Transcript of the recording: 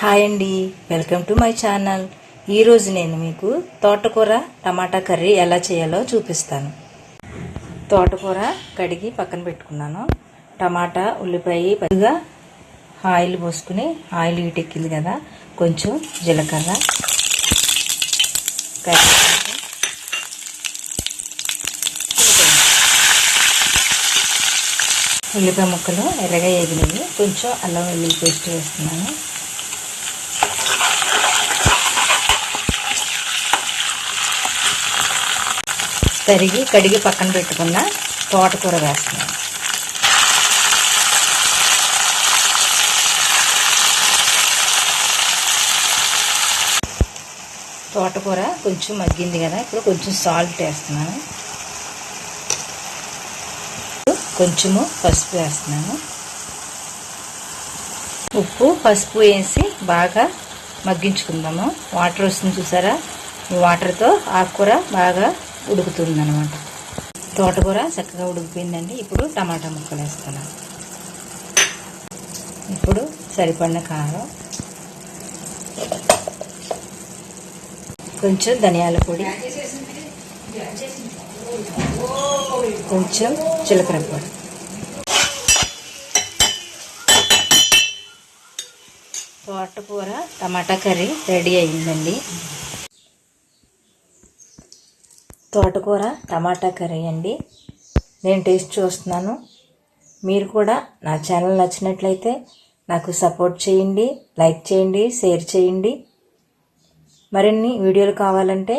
Hi అండి welcome to my channel. ఈరోజు నేను మీకు తోటకూర టమాటా కర్రీ ఎలా చేయాలో చూపిస్తాను. తోటకూర కడిగి పక్కన పెట్టుకున్నాను. టమాటా ఉల్లిపాయ పదిగా ఆయిల్ పోసుకుని ఆయిల్ వీటెక్కింది కదా కొంచెం జీలకర్ర కరివేపాకు, ఉల్లిపాయ ముక్కలు ఎర్రగా వేగినవి కొంచెం అల్లం వెల్లుల్లి పేస్ట్ వేస్తున్నాను. తరిగి కడిగి పక్కన పెట్టుకున్న తోటకూర వేస్తున్నాను. తోటకూర కొంచెం మగ్గింది కదా ఇప్పుడు కొంచెం సాల్ట్ వేస్తున్నాను. కొంచెము పసుపు వేస్తున్నాను. ఉప్పు పసుపు వేసి బాగా మగ్గించుకుందాము. వాటర్ వస్తుంది చూసారా? వాటర్తో ఆకుకూర బాగా ఉడుకుతుంది అనమాట తోటకూర చక్కగా ఉడికిపోయిందండి. ఇప్పుడు టమాటా ముక్కలు వేస్తున్నాను. ఇప్పుడు సరిపడిన కారం కొంచెం ధనియాల పొడి కొంచెం జీలకర్ర పొడి. తోటకూర టమాటా కర్రీ రెడీ అయిందండి. తోటకూర టమాటా కర్రీ అండి. నేను టేస్ట్ చూస్తున్నాను. మీరు కూడా నా ఛానల్ నచ్చినట్లయితే నాకు సపోర్ట్ చేయండి లైక్ చేయండి షేర్ చేయండి. మరిన్ని వీడియోలు కావాలంటే